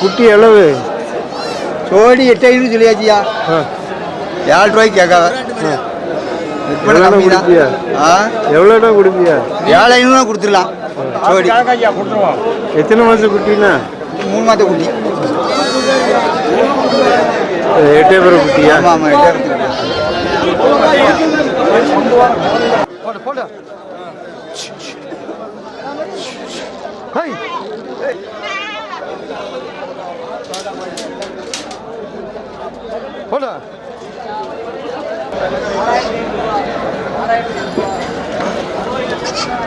குட்டி அளவு ஜோடி எட்டு ஐநூறு சொல்லியாச்சியா? ஆ. ஏழு ரூபாய்க்கு கேட்காத. எவ்வளோடா கொடுப்பியா? ஆ? எவ்வளோடா கொடுப்பியா? ஏழு ஐநூறுவா கொடுத்துடலாம் ஜோடி எத்தனை மாதம் குட்டினா மூணு மாத குட்டி. எட்டேபுரம் குட்டியா? ஆமாம் ஆமாம் எட்டாயிரத்தி போடு போடு. ஹை. போடு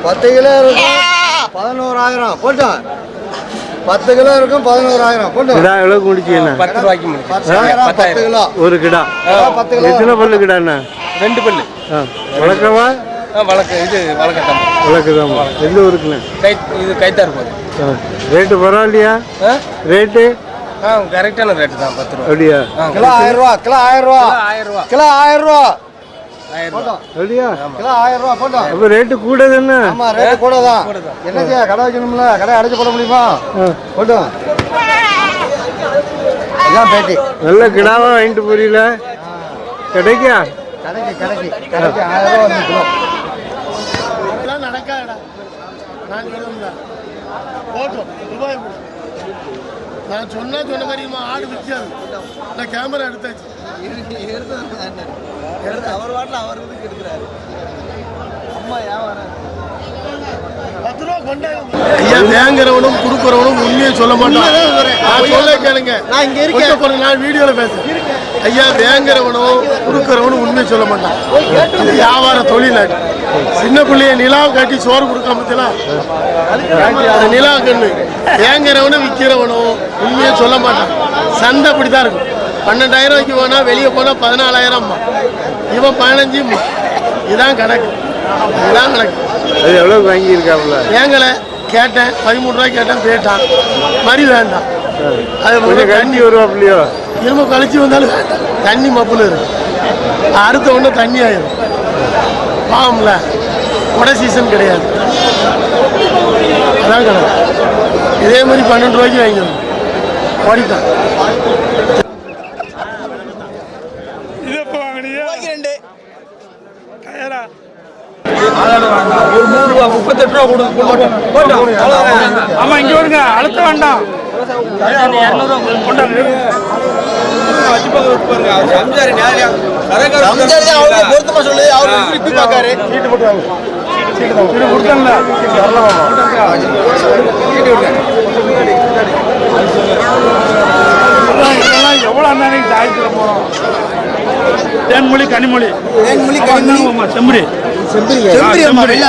பத்து கிலோ இருக்கும் பதினோராயிரம். போட்டோம் பத்து கிலோ இருக்கும் பதினோராயிரம். போட்டோம் கிடா எவ்வளோ குடிச்சீங்கண்ணா பத்து ரூபாய்க்கு பத்தாயிரம். பத்து கிலோ. ஒரு கிடா. பத்து கிலோ. எத்தனை பல்லு கிடாண்ணா ரெண்டு பல்லு. ஆ, வழக்கு. இது வழக்கட்டம் வளர்க்குதாம்மா எந்த ஊருக்குண்ணே? கை இது கைத்தார் போகுது. ஆ ரேட்டு பரவாயில்லையா? ரேட்டு? ஆ கரெக்டான ரேட்டு தான் பத்து ரூபா. அப்படியா? கிலோ ஆயிரம் ரூபா கிலோ ஆயிரம் ரூபா ஆயிரம் ரூபா கிலோ ஆயிரம் ரூபா ரேட்டு கூட தானே ஆமா ரேட்டு கூட தான் கூட தான். என்ன செய்ய கடை வைக்கணும்ல? கடை அடைச்சு போட முடியுமா? போட்டோம். இதான் பேட்டி. நல்ல கிடாவா வாங்கிட்டு போறீல கிடைக்கா கடைக்கு கடைக்கு கடைக்கு. ஆயிரம் ரூபா வந்து கிலோ இதெல்லாம் நடக்காதடா நான் சொல்லல போட்டோம் ரூபாய் கொடு. நான் சொன்னா சொன்ன மாதிரிமா ஆடு விற்காது. நான் கேமரா எடுத்தாச்சு. அவர் வாட்டில் அவர் வந்து கெடுக்கிறாரு. அம்மா ஐயா வேங்குறவனும் கொடுக்குறவனும் உண்மையை சொல்ல மாட்டான். நான் சொல்ல கேளுங்க. நான் இங்க இருக்கேன். நான் வீடியோல பேசுறேன். ஐயா வேங்குறவனும் கொடுக்குறவனும் உண்மையை சொல்ல மாட்டான். இது வியாபார தொழில் அது. சின்ன பிள்ளைய நிலா காட்டி சோறு கொடுக்காம அது நிலா கண்ணு. வேங்குறவனும் விற்கிறவனும் உண்மையை சொல்ல மாட்டான். சந்தை அப்படித்தான் இருக்கும். பன்னெண்டாயிரம் ரூபாய்க்கு போனா வெளியே போனா பதினாலாயிரம் இவன் பதினஞ்சு இதான் கணக்கு. இதுதான் கணக்கு. அது எவ்வளோ வாங்கியிருக்காப்புல? ஏங்கல கேட்டேன். பதிமூணு ரூபாய் கேட்டேன் போயிட்டான் மறி வேண்டாம். கொஞ்சம் முதல்ல கஞ்சி வருவாப்புலையோ? திரும்ப கழிச்சு வந்தாலும். தண்ணி மப்புல இருக்கு. அடுத்த ஒன்று தண்ணி ஆயிரும். பாவம்ல. கொடை சீசன் கிடையாது. அதான் கணக்கு இதே மாதிரி பன்னெண்டு ரூபாய்க்கு வாங்கிக்கணும் ஓடிட்டான் ஆமா இங்க வருங்க. அழுத்த வேண்டாம். பொருத்தமா சொல்லு அவர் இப்படி பார்க்காரு இதெல்லாம் எவ்வளவு அண்ணாనికి தாய்ச்சிட போறோம் தேன்மொழி கனிமொழி தேன்மொழி, கனிமொழி. ஆமா, செம்பரி செம்பரி அம்மா. இல்ல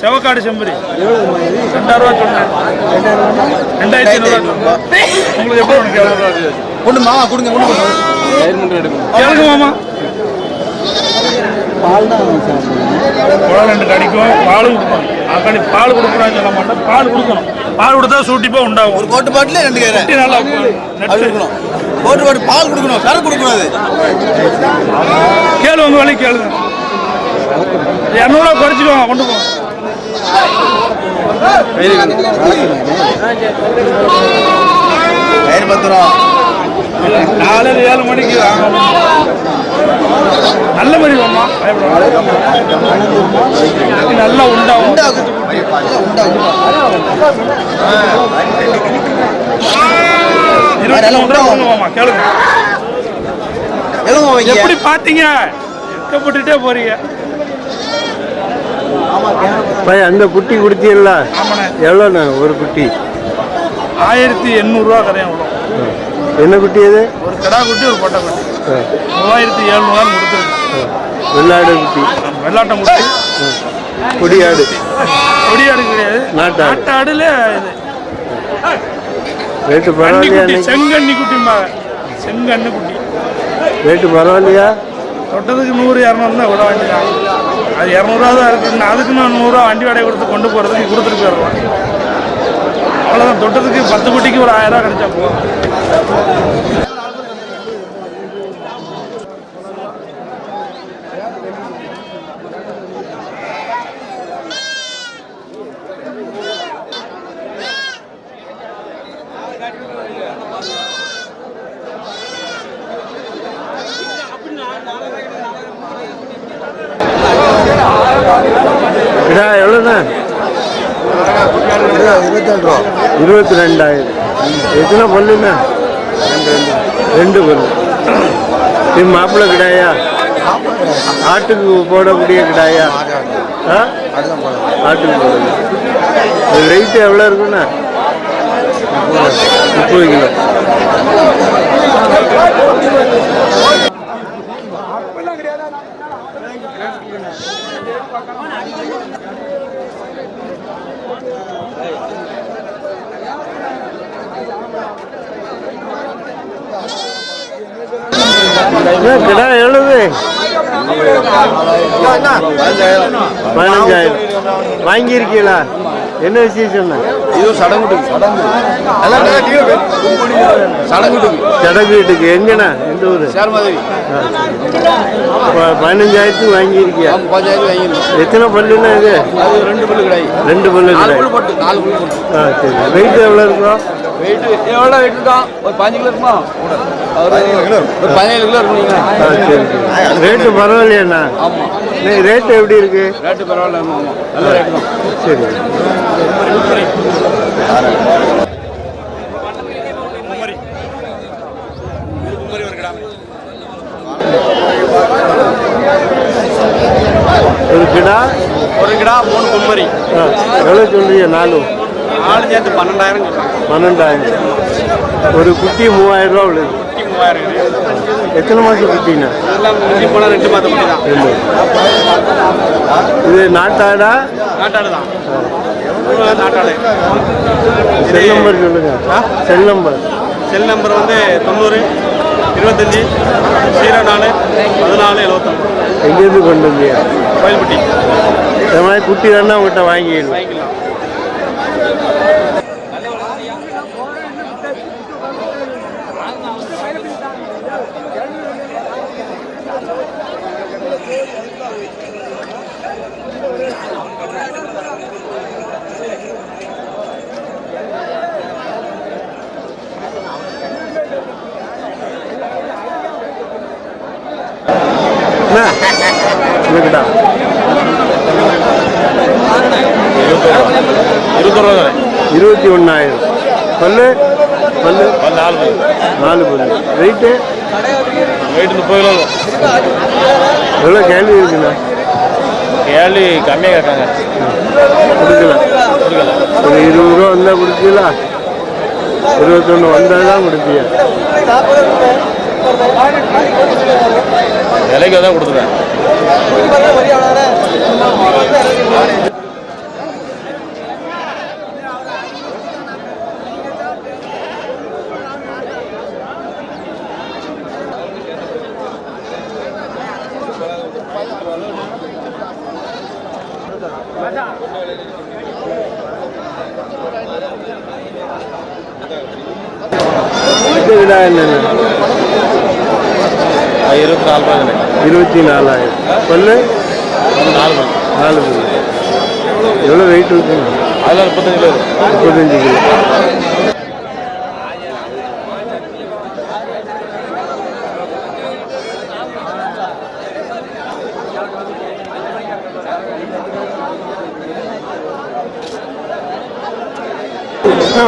செவக்காடு செம்பரி. ரெண்டாயிரம் ரூபா சொன்னேன். ரெண்டாயிரத்தி ஐநூறு உங்களுக்கு எப்படி வேணும் கேளுங்க. கொண்டு மாமா கொடுங்க கொண்டு கேளுங்க மாமா. குழல் ரெண்டு கடிக்கும் பாலும் கொடுக்கணும் அக்கடி பால் கொடுக்குறான்னு சொல்ல மாட்டேன். பால் கொடுக்கணும். பால் கொடுத்தா சூட்டிப்பா உண்டாகும். ஒரு கோட்டு பாட்டில் ரெண்டு குட்டி நல்லா. கொடுக்கணும். கோட்டு பாட்டு பால் கொடுக்கணும் கரை கொடுக்கக்கூடாது கேளு உங்க வழி கேளுங்க இரநூறுவா குறைச்சிக்கோங்க கொண்டு போங்க கயிறு பத்து ரூபா நாலு ஏழு மணிக்கு நல்ல மாதிரி வாமா நல்லா உண்டாகும். உண்டாகும் இருபத்தி மூணு ரூபா மாமா கேளுங்க. எப்படி பார்த்தீங்க? எக்கப்பட்டுட்டே போறீங்க. பையன் அந்த குட்டி ஆமாண்ணே. எவ்வளோண்ணா ஒரு குட்டி? ஆயிரத்தி எண்ணூறுரூவா கரையும் வரும் என்ன குட்டி அது? ஒரு கடா குட்டி ஒரு பொட்டை குட்டி. மூவாயிரத்தி எழுநூறுவான்னு கொடுத்துருக்கு. வெள்ளாடு குட்டி. வெள்ளாட்டம் குட்டி. கொடியாடு. கொடியாடு கிடையாது. நாட்டாடு. நாட்டாடுல இது. ரேட்டு பரவாயில்லையா? செங்கண்ணி குட்டிம்பாங்க. செங்கண்ணு குட்டி. ரேட்டு பரவாயில்லையா? தொட்டதுக்கு நூறு இரநூறு தான் விட வேண்டியதான் அது இரநூறுவா தான் இருக்குது அதுக்கு நான் நூறுரூவா வண்டி வாடகை கொடுத்து கொண்டு போகிறதுக்கு கொடுத்துட்டு போயிடலாம் அவ்வளோதான் தொட்டதுக்கு பத்து குட்டிக்கு ஒரு ஆயிரம் ரூபா கிடைச்சா போதும் இருபத்தேழு ரூபா இருபத்தி ரெண்டாயிரம் எத்தனை பல்லுண்ணா? ரெண்டு பொண்ணு இது மாப்பிள்ளை கிடாயா? ஆட்டுக்கு போடக்கூடிய கிடாயா? ஆ? ஆட்டுக்கு போடுறது இது ரேட்டு எவ்வளோ இருக்குண்ணா? முப்பது கிலோ. கிடா எவ்வளவு பதினஞ்சாயிரம். வாங்கியிருக்கீங்களா? என்ன விசேஷம்ண்ணா? இது சடங்குட்டுக்கு சடங்கு. சடங்குட்டுக்கு. சடங்கு வீட்டுக்கு. எங்கண்ணா? எந்த ஊர்? சேர் மாதிரி பதினஞ்சாயிரத்துக்கு வாங்கியிருக்கியா? எத்தனை பல்லுண்ணா இது? ரெண்டு பல்லு கிடையாது ரெண்டு பல்லு கிடையாது. நாலு பல்லு போட்டு ஆ சரி. வெயிட் எவ்வளோ இருக்கும்? வெயிட். எவ்வளோ வெயிட் இருக்கான் ஒரு பாஞ்சு கிலோ இருக்குமா? ஒரு பதினேழு கிலோ இருக்கும் ரேட்டு பரவாயில்லையாண்ணா. ஆமாம் ரேட்டு எப்படி இருக்கு? ரேட்டு பரவாயில்ல ஆமாம் நல்ல ரேட்டு தான். சரி. ஒரு கிடா? ஒரு கிடா மூணு கும்மரி. எவ்வளோ சொல்றீங்க? நாலு ஆளு சேர்த்து பன்னெண்டாயிரம் பன்னெண்டாயிரம். ஒரு குட்டி மூவாயிரம் ரூபா உள்ளது எத்தனை மாதம் குட்டிண்ணா இதெல்லாம் குட்டி போனால் ரெண்டு மாதம் ரெண்டு. இது நாட்டாடா? நாட்டாடு தான். நாட்டாடு. செல் நம்பர் சொல்லுங்க. செல் நம்பர். செல் நம்பர் வந்து தொண்ணூறு இருபத்தஞ்சி ஜீரோ நாலு பதினாலு எழுபத்தொன்று எங்கேருந்து கொண்டு வந்தியா கோயில்பட்டி. இந்த மாதிரி குட்டி தானே உங்கள்கிட்ட வாங்கிடணும் வாங்கிக்கலாம் ரூபா இருபத்தி ஒன்றாயிரம் பல்லு? பல்லு? நாலு நாலு பல்லு. வெயிட்டு வெயிட் முப்பது கிலோ எவ்வளோ கேள்வி இருக்குண்ணா? ஏழு கம்மியாக கேட்காங்க. கொடுக்கலாம் ஒரு இருபது ரூபா வந்தால் கொடுப்பீங்களா? இருபத்தொன்று வந்தால் தான் கொடுப்பீங்க. விலைக்கு தான் கொடுத்துருவேன் இது விடா என்னென்ன இருபத்தி நாலு ரூபா இருபத்தி நாலாயிரம் பல்லு நாலு மணி நாலு பல்லு எவ்வளோ வெயிட் இருக்குங்க அதில் முப்பத்தஞ்சு கிலோ முப்பத்தஞ்சு கிலோ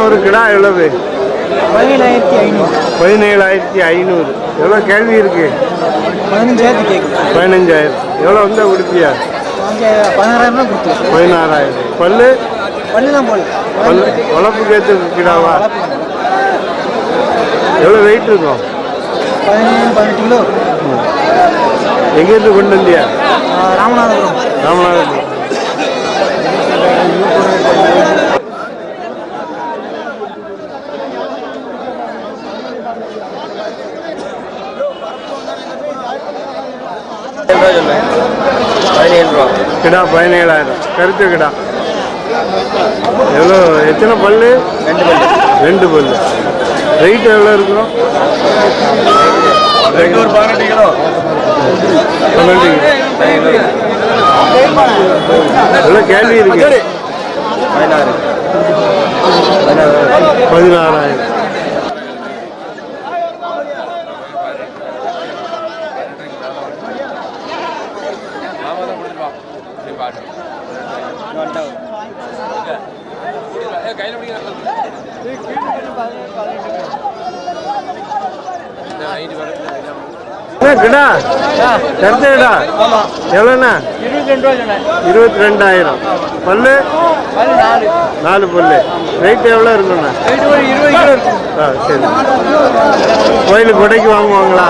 ஒரு கிடா எவ்வளவு? பதினேழாயிரத்தி ஐநூறு. பதினேழாயிரத்தி ஐநூறு. எவ்வளோ கேள்வி இருக்கு? பதினஞ்சாயிரத்தி கேட்குது. பதினஞ்சாயிரம். எவ்வளோ வந்தா கொடுப்பியா? பதினாறாயிரம் கொடுத்து பதினாறாயிரம். பல்லு? பல்லு தான் போடல. பல்லு. வளர்ப்புக்கு ஏற்ற கிடாவா எவ்வளோ வெயிட் இருக்கும்? பதினேழு பதினெட்டு கிலோ. எங்கேருந்து கொண்டு வந்தியா? ராமநாதபுரம். ராமநாதபுரம். கிடா பதினேழாயிரம். கருத்து கிடா. எவ்வளோ எத்தனை பல்லு? ரெண்டு பல்லு. ரெண்டு பல்லு. வெயிட் எவ்வளோ ஒரு பதினெட்டு கிலோ. பன்னெண்டு எவ்வளோ கேள்வி இருக்கு. பதினாறு. பதினாறாயிரம் என்ன கிடா கருத்து கிடா எவ்வளோண்ணா? இருபத்தி ரெண்டாயிரம். பல்லு? நாலு பல்லு. ரேட் எவ்வளோ இருக்குண்ணா? ஆ சரி. கோயிலுக்கு கொடைக்கு வாங்குவாங்களா?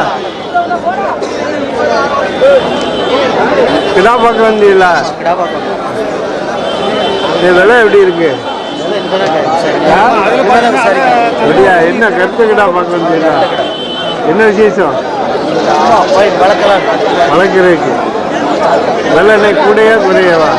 கிடா பார்க்க வந்தீங்களா? இது விலை எப்படி இருக்கு? அப்படியா? என்ன கருத்து கிடா பார்க்க வந்தீங்களா? என்ன விசேஷம்? வளர்க்குறதுக்கு விலை என்ன கூடயா குறையவா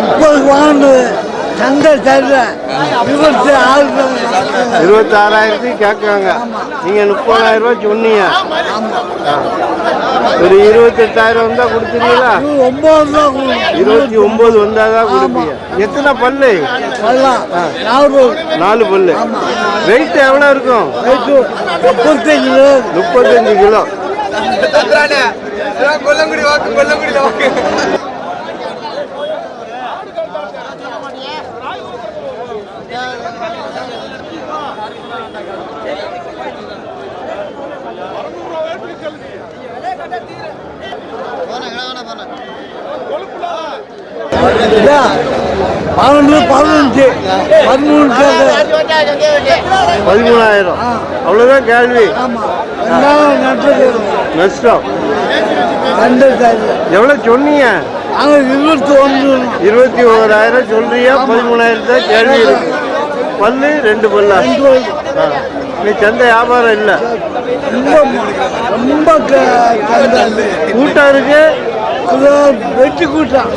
முப்பது வாங்க சந்தை தரல இருபத்தி ஆறு இருபத்தாறாயிரத்துக்கு கேட்குறாங்க. நீங்கள் முப்பதாயிரம் ரூபாய் சொன்னீங்க. ஒரு இருபத்தெட்டாயிரம் வந்தால் கொடுத்துருவீங்களா ஒன்பது ரூபா. இருபத்தி ஒம்பது வந்தால் தான் கொடுப்பீங்க. எத்தனை பல்லு? நாலு பல்லு. வெயிட் எவ்வளோ இருக்கும்? முப்பத்தஞ்சு ரூபா முப்பத்தஞ்சு கிலோ. கொல்லங்குடி வாக்கு கொல்லங்குடி வாக்கு. பன்னெண்டு பதினஞ்சு பதிமூணு பதிமூணாயிரம். அவ்வளோதான் கேள்வி. நஷ்டம். எவ்வளோ சொன்னீங்க? இருபத்தி ஒன்று. இருபத்தி ஓராயிரம் சொல்றியா பதிமூணாயிரம் தான் கேள்வி இருக்கு. பல்லு ரெண்டு பல்லா. நீ சந்தை வியாபாரம் இல்லை. ரொம்ப கூட்டம் இருக்கு. வெட்டி கூட்டம்.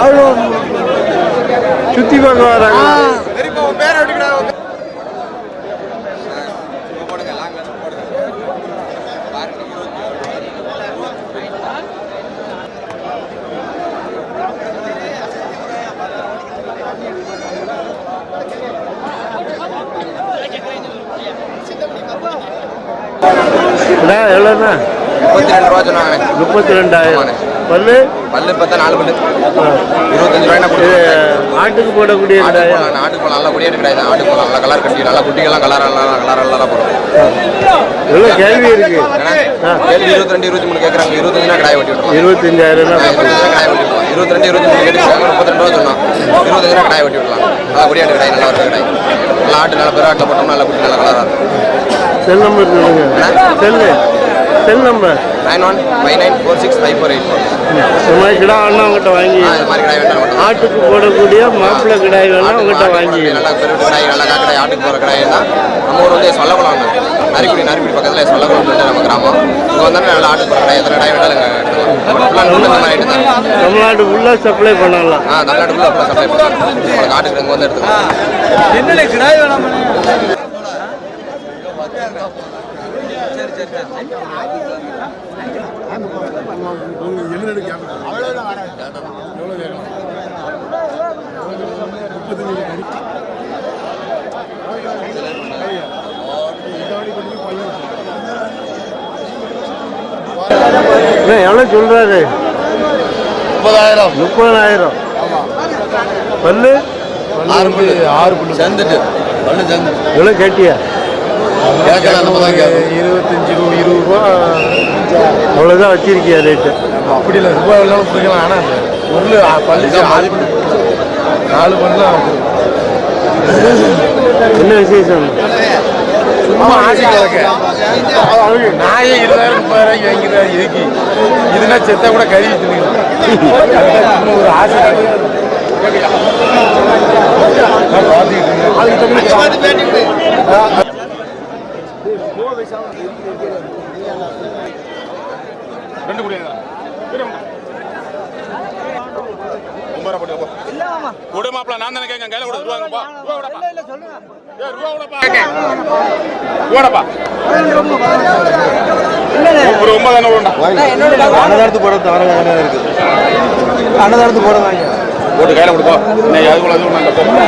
அவ்வளோ சுத்தி பார்க்க வராங்க. எவ்வளோண்ணா முப்பத்தி ரெண்டு ரூபா சொன்னாங்க முப்பத்தி ரெண்டாயிரம். பல்லு? பல்லு பார்த்தா நாலு பல்லு. இருபத்தஞ்சு ரூபாய் ஆட்டுக்கு போடக்கூடிய கடாயா ஆட்டுக்கு போகலாம் நல்லா குடியேட்டு கிடையாது ஆட்டுக்கு போகலாம் நல்லா கலர் கட்டி நல்லா குட்டிகள்லாம் கலர் நல்லா கலர் நல்லா போடும். எவ்வளோ கேள்வி இருக்கு. கேள்வி இருபத்தி ரெண்டு இருபத்தி மூணு கேட்குறாங்க இருபத்தஞ்சுனா கடாய் வெட்டி விட்டுருலாம் இருபத்தஞ்சாயிரம் கடாய் வெட்டி விடலாம் இருபத்தி ரெண்டு இருபத்தி மூணு கேட்டு முப்பத்தி ரெண்டு ரூபா சொன்னோம். இருபத்தஞ்சு கடாய் வெட்டி விடலாம் நல்லா குடியாட்டு கடாய் நல்லா இருக்க கடாய். நல்லா ஆட்டு நல்லா பெருவாட்டில் போட்டோம் நல்லா குட்டி நல்லா கலராக இருக்கும். செல் நம்பர் சொல்லுங்க. Cell. Cell number nine one five nine four six five four eight four இந்த மாதிரி கிடா வேணா உங்கள்கிட்ட வாங்கி இது மாதிரி கடாய் வேண்டாம். ஆட்டுக்கு போடக்கூடிய மாப்பிள்ளை கிடாய் வேணா உங்கள்கிட்ட வாங்கி. நல்லா பெருவிட்டு கடாய் நல்லா காக்கடாய் ஆட்டுக்கு போகிற கடாய் தான் நம்ம ஊர் வந்து சொல்லக்குளம் நரிக்குடி நரிக்குடி பக்கத்தில் சொல்லக்குளம் நம்ம கிராமம். இங்கே வந்தாலும் நல்லா ஆட்டுக்கு போகிற கடாய் எத்தனை கடாய் வேணாலும் ஃபுல்லாக இந்த தமிழ்நாடு ஃபுல்லாக சப்ளை பண்ணலாம். ஆ தமிழ்நாட்டுக்குள்ள அப்புறம் சப்ளை உங்களுக்கு ஆட்டுக்கு இங்கே வந்து எடுத்துக்கலாம். என்னடா கிடாய் வேணாம்? அண்ணா, எவ்வளோ சொல்கிறாரு முப்பதாயிரம். முப்பதாயிரம். பல்லு? ஆறு புள்ளி ஆறு புள்ளி. சேர்ந்துட்டு. பல்லு சேர்ந்து எவ்வளோ கேட்டியா? கேட்கலாம் நம்ம தான் கேட்கணும். இருபத்தஞ்சி ரூபா இருபது ரூபா. அவ்வளோதான் வச்சிருக்கியா ரேட்டு அப்படி இல்லை ரூபாய் வேணாலும் கொடுக்கலாம் ஆனால் பொருள் பல்லு ஆறு புள்ளி நாலு பல்லு என்ன விசேஷம்? சும்மா ஆசை அவங்க நாயே இருபதாயிரம் முப்பதாயிரம் வாங்கிறாரு இதுக்கு. இதுனா செத்தா கூட கறி சும்மா ஒரு ஆசை நான் பார்த்துக்கிட்டு இருக்கேன். கொடு மாப்பிள நான் தானே கேட்க கையில கொடு ரூபா கொடுப்பா. ரூபா கொடுப்பா. இல்லை சொல்லுங்க. ஏய், ரூபா கொடுப்பா. ஓடப்பா. ஒரு ஒன்பதாயிரம் ஓடா என்னோட போட தவறாக இருக்குது அன்னதானத்துக்கு போடுவாங்க போட்டு கையில் கொடுப்போம் இன்னைக்கு அதுக்குள்ள அதுவும் நல்ல போகும்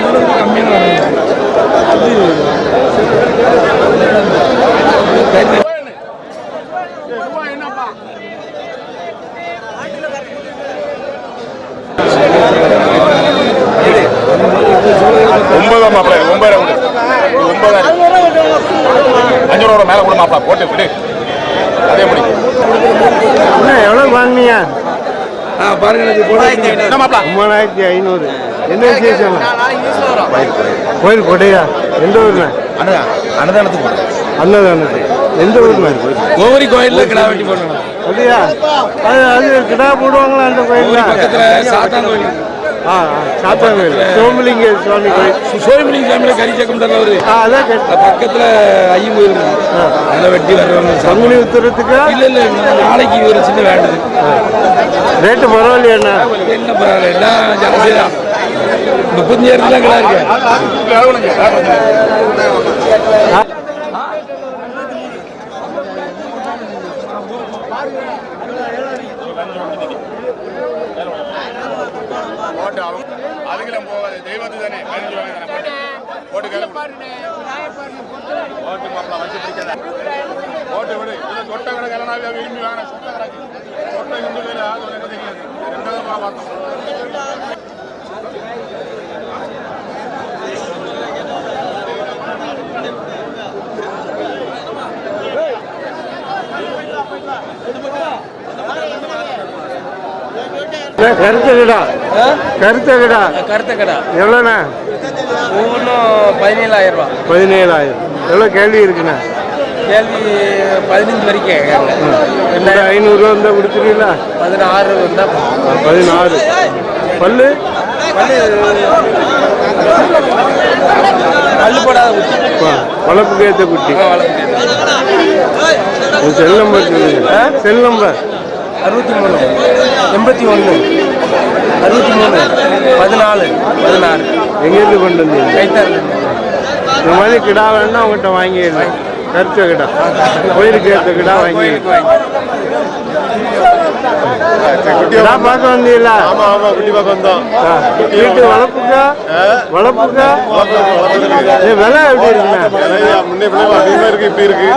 ஒன்பதாம் மாப்பிள்ள இது ஒன்பதாயிரம் அஞ்சு ரூபா மேலே கொடு மாப்பிள்ள போட்டு விடு. அதே முடி என்ன எவ்வளோ வாங்கினீங்க? என்ன மாப்பிள்ள? ஒன்பதாயிரத்தி ஐநூறு. என்ன விசேஷம்? கோயில் கொடையா எந்த ஊர்ல அன்னதானத்துக்கு அன்னதானத்து எந்த ஊர்ல கோவரி கோயிலில் கிடா வெட்டி போடணும். அப்படியா? அது அது கிடா போடுவாங்களா அந்த கோயில்ல? பக்கத்தில் சாத்தான் கோயில். ஆ சாத்தான் கோயில். சோமலிங்க சுவாமி கோயில். சோழமணிக்கு சாமியில் கறி சக்கம்ன்ற ஒரு ஆ அதான் பக்கத்தில் ஐயம் கோயில் அதில் வெட்டி வர்றவங்க உத்தரத்துக்கு இல்லை இல்லை நாளைக்கு ஒரு சின்ன வேண்டுது ரேட்டு பரவாயில்லையாண்ணா என்ன? பரவாயில்ல எல்லாம் ஜாஸ்தி தான் கிடா இருக்கு? தெய்வத்து தானே பதினஞ்சு ரூபாய் தானே போட்டு கையில் போட்டு. மாப்பிள்ள வச்சு பிடிக்காத. போட்டு விடு. இல்லை தொட்ட கடை கலனாவே விரும்பி வாங்கின சொத்த கடைக்கு தொட்ட இந்து கையில் ஆக என்ன தெரியாது. ரெண்டாவது பார்த்தோம். கருத்த கிடா கருத்த கிடா கருத்த கடை எவ்வளோண்ணா? ஒவ்வொன்றும் பதினேழாயிரம் ரூபா. பதினேழாயிரம். எவ்வளோ கேள்வி இருக்குண்ணா? கேள்வி பதினஞ்சு வரைக்கும் கேட்கறாங்க. ஐநூறுரூவா இருந்தால் கொடுத்துருவீங்களா? பதினாறு வந்தால் பதினாறு. பல்லு? பல்லு போடாத குச்சி ப- வளர்ப்புக்கு ஏற்ற குட்டி. Cell number cell number. அறுபத்தி மூணு. எண்பத்தி ஒன்று. அறுபத்தி மூணு. பதினாலு. பதினாறு. எங்கேருந்து கொண்டு வந்தீங்க? கைத்தாரு. இந்த மாதிரி கிடா வேணா உங்கள்கிட்ட வாங்கிடலாம் கருத்த கிடா கோயிலுக்கு ஏற்ற கிடா கிடா பார்க்க வந்தீங்களா? ஆமா ஆமா குட்டி பார்க்க வந்தோம் வீட்டு வளர்ப்புக்கா? வளர்ப்புக்கா? விலை எப்படி இருக்குண்ணா? முன்னே பிள்ளை அதிகமாக இருக்கு இப்படி இருக்கு.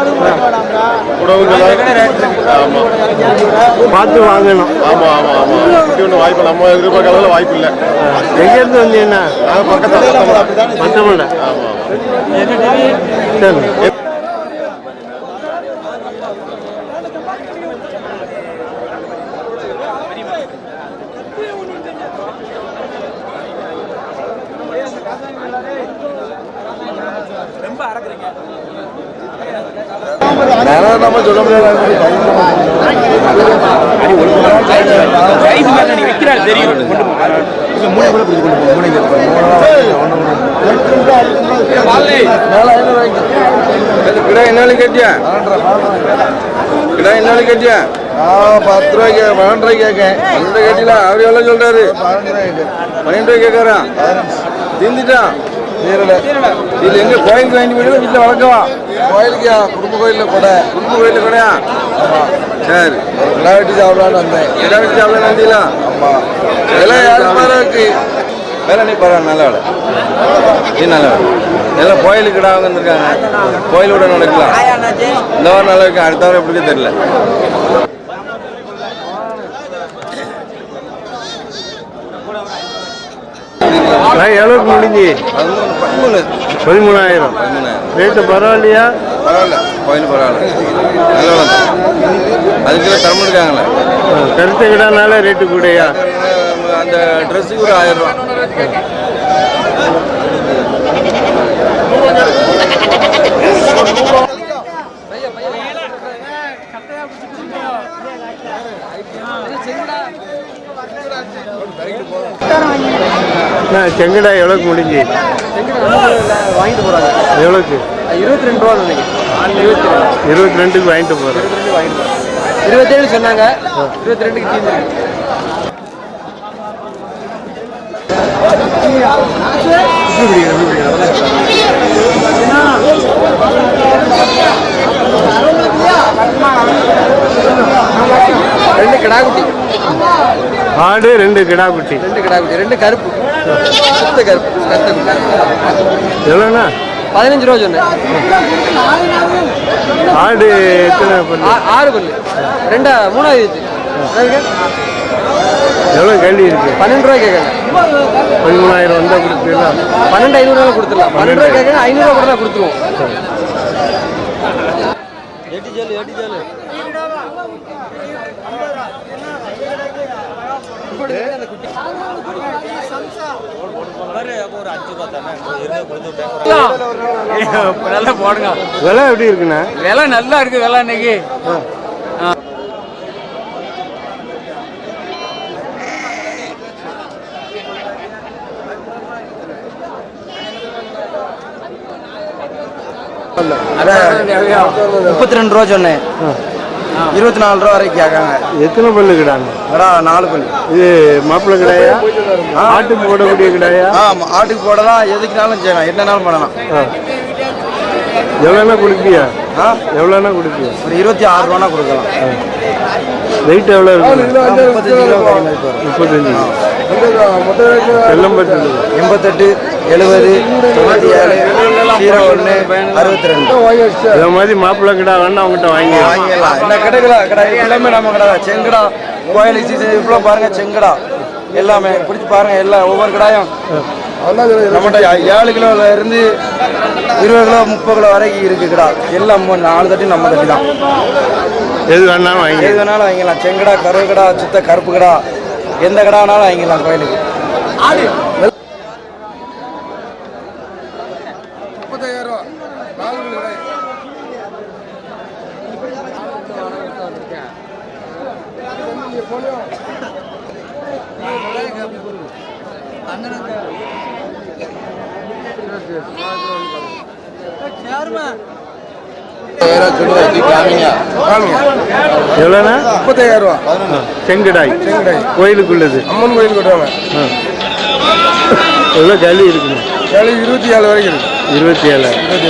ஆமா. பார்த்து வாங்கணும். ஆமா ஆமா ஆமா. குட்டி ஒன்று வாய்ப்பு நம்ம எதிர்பார்க்க அளவில் வாய்ப்பு இல்லை. எங்கேருந்து வந்தீங்கன்னா பக்கத்தில் மற்றமில்ல சரி. நம்ம சொல்ல முடியாது. கொண்டு கிடா என்ன கேட்டியா? கிடா என்ன கேட்டியா? பத்து ரூபாய்க்கு பன்னெண்டு ரூபாய்க்கு கேட்கேன் பன்னெண்டு கேட்டில அவர் எவ்வளோ சொல்றாரு? பன்னெண்டு ரூபாய் கேட்கறா தீந்துட்டான். இது எங்க கோயிலுக்கு வாங்கி போயிட்டு வீட்டில் வளர்க்கவா? கோயிலுக்கு குடும்ப கோயிலில் கொடை. குடும்ப கோயிலில் கொடையா சரி. கிடா வெட்டி சாப்பிடலான்னு வந்தேன். கிடா வெட்டி சாப்பிடலான்னு வந்தீங்களா? ஆமாம் விலை யாரு இருக்கு வேலை நீ பரவாயில்ல நல்ல வேலை. நீ நல்ல வேலை. எல்லாம் கோயிலுக்கு கிடா வந்திருக்காங்க. கோயிலோட நடக்கலாம். இந்த வாரம் நல்லா இருக்கு? அடுத்த வாரம் எப்படி தெரியல. எவ்வளோக்கு முடிஞ்சு பதிமூணு பதிமூணு பதிமூணாயிரம். ரேட்டு பரவாயில்லையா? பரவாயில்ல கோயில் பரவாயில்ல. நல்ல அதுக்குள்ள தரம் இருக்காங்களே. ஆ, கருத்த கிடானால ரேட்டு கூடயா? அந்த ட்ரெஸ்ஸுக்கு ஒரு ஆயிரம் ரூபா. நான் செங்கடா எவ்வளோக்கு முடிஞ்சு? வாங்கிட்டு போறாங்க. எவ்வளோக்கு இருபத்தி ரெண்டு ரூபா நினைக்கிறேன் இருபத்தி ரெண்டு இருபத்தி ரெண்டுக்கு வாங்கிட்டு போகிறேன் இருபத்தேழு சொன்னாங்க. இருபத்தி ரெண்டுக்கு தீர்ந்து ரெண்டு கிடா குட்டி ஆடு ரெண்டு கிடா குட்டி ரெண்டு கிடா குட்டி ரெண்டு கருப்பு. சுத்த கருப்பு. குட்டி எவ்வளோண்ணா? பதினஞ்சு ரூபா சொன்னேன். ஆடு எத்தனை ஆ- ஆறு பல்லு. ரெண்டா அதுக்கு எவ்வளோ கேள்வி இருக்கு? பன்னெண்டு ரூபாய் கேட்குறேன் பதிமூணாயிரம் வந்தால் கொடுப்பீங்களா பன்னெண்டு ஐநூறுவா கொடுத்துடலாம். பன்னெண்டு ரூபாய் கேட்குறேன் ஐநூறுவா கூட கொடுத்துருவோம். எட்டு ஜல்லு எட்டு ஜல்லு நல்லா போடுங்க விலை எப்படி இருக்குண்ணா? விலை நல்லா இருக்கு விலை இன்னைக்கு. முப்பத்தி ரெண்டு ரூபா சொன்னேன். இருபத்தி நாலு ரூபா வரைக்கும் கேட்காங்க. எத்தனை பல்லு கிடாங்க? கடா நாலு பல்லு. இது மாப்பிள்ளை கிடாயா? ஆட்டுக்கு போடக்கூடிய கிடாயா? ஆ ஆட்டுக்கு போடலாம் எதுக்குனாலும் செய்யலாம். என்னனாலும் பண்ணலாம். எவ்வளோண்ணா கொடுப்பியா? ஆ? எவ்வளோண்ணா கொடுப்பியா? ஒரு இருபத்தி ஆறு ரூபானா கொடுக்கலாம். வெயிட் எவ்வளோ இருக்கு? முப்பத்தஞ்சு கிலோ முப்பத்தஞ்சு. எண்பத்தெட்டு எழுபது தொண்ணூற்றி ஏழு. ஜீரோ ஒன்று அறுபத்தி ரெண்டு இதை மாதிரி மாப்பிள்ளை கிடா வேணா அவங்ககிட்ட வாங்கி வாங்கிடலாம். என்ன கிடைக்கல கடை எல்லாமே நம்ம கடை செங்கடா கோயில் இவ்வளோ பாருங்க செங்கடா. எல்லாமே. பிடிச்சி பாருங்க எல்லாம் ஒவ்வொரு கடாயும். நம்மகிட்ட ஏழு கிலோல இருந்து இருபது கிலோ முப்பது கிலோ வரைக்கும் இருக்கு கடா. எல்லாம் நாலு தட்டி நம்ம தட்டி தான். எது வேணாலும் வாங்கி எது வேணாலும் வாங்கிக்கலாம். செங்கடா கருவு கடா சுத்த கருப்பு கடா. எந்த கடா வேணாலும் வாங்கிக்கலாம் கோயிலுக்கு. எவ்வளோண்ணா? முப்பத்தாயிரம் ரூபா. செங்கடாய். கோயிலுக்குள்ளது. அம்மன் கோயில் கொட்டுவாங்க. எவ்வளோ கேள்வி இருக்குண்ணா? ஏழு இருபத்தி ஏழு வரைக்கும் இருக்கு. இருபத்தி ஏழு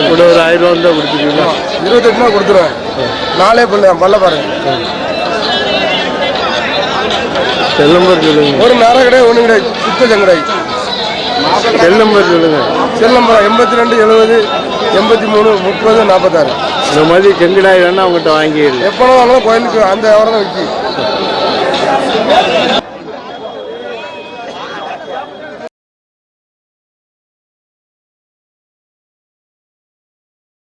கூட ஒரு ஆயிரம் ரூபா இருந்தால் கொடுத்துருக்கீங்களா இருபத்தெட்டுனா கொடுத்துருவேன். நாலே பல்லு பல்ல பாருங்க. செல் நம்பர் சொல்லுங்க. ஒரு நேரம் கிடையாது ஒன்று கிடையாது சுத்த செங்கடாய். செல் நம்பர் சொல்லுங்க. செல் நம்பர் எண்பத்தி ரெண்டு எழுபது எண்பத்தி மூணு முப்பது நாற்பத்தாறு இந்த மாதிரி செங்கடாய் வேணா அவங்ககிட்ட வாங்கிடு. எப்போ கோயிலுக்கு அந்த வியாபாரம் வச்சு